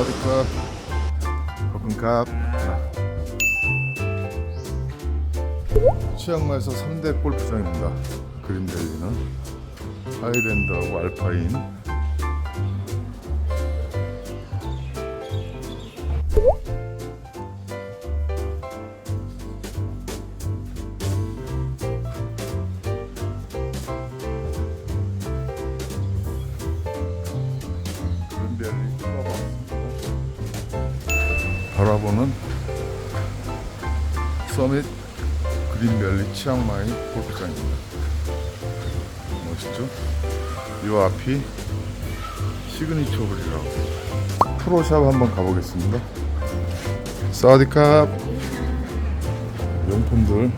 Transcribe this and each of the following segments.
사와디캅 거금캅 치앙마이에서 3대 골프장입니다. 그린밸리는 하이랜드하고 알파인. 그린밸리 뚫어봤습니다 바라보는 서밋 그린밸리 치앙마이 골프장입니다. 멋있죠? 이 앞이 시그니처 홀이라고. 프로샵 한번 가보겠습니다. 사와디캅 명품들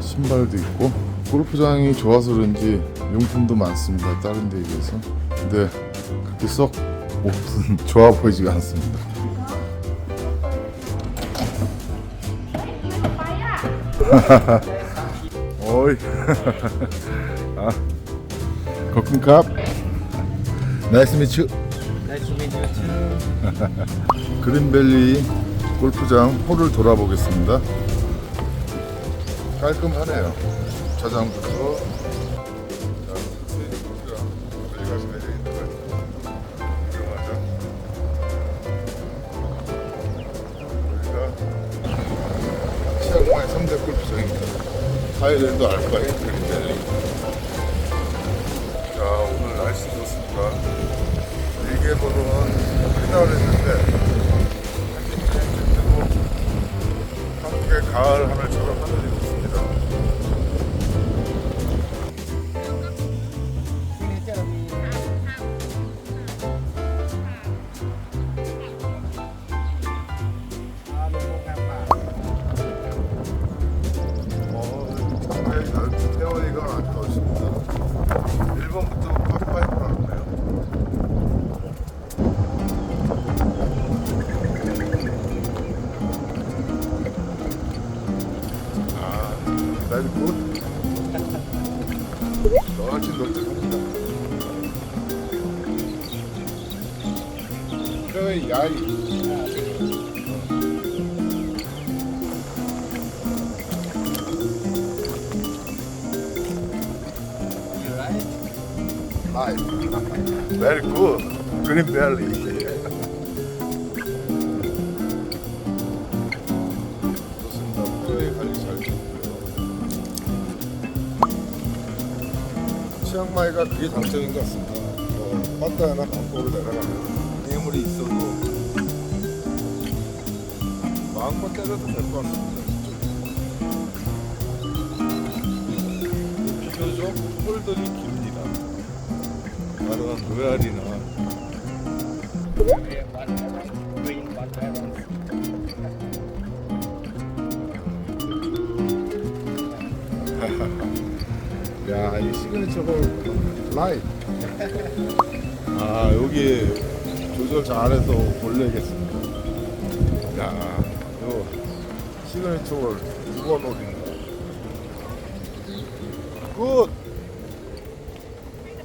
신발도 있고 골프장이 좋아서 그런지 용품도 많습니다. 다른 데에 비해서. 근데 그렇게 썩 좋아 보이지가 않습니다. 어이. 아. 거금캅. 나이스 미츠. You too. 그린밸리 골프장 홀을 돌아보겠습니다. 깔끔하네요. 주차장부터. 자, 골프장. 빨리 가셔야 되겠는 여기가 치앙마이 3대 골프장입니다. 하이랜드 알파이 그린밸리. 자, 오늘 날씨 좋습니다. 일개보로는 끝나려 했는데 한국의 가을 하늘처럼 하늘이 좋습니다. Very good. 그 야이. You right? Hi. Very good. Green Valley. 좋습니 치앙마이가 그게 장점인 것 같습니다. 뭐, 빠따나 방콕으로 내려가면 해물이 있어도 마음껏 때려도 될 것 같습니다. 비교적 홀들이 깁니다. 다른 로얄이나 heaven. 야, 이 시그니처가 라이. 아, 여기 조절 잘해서 올려야겠습니다. 야, 요 시그니처 6번 홀입니다. 굿!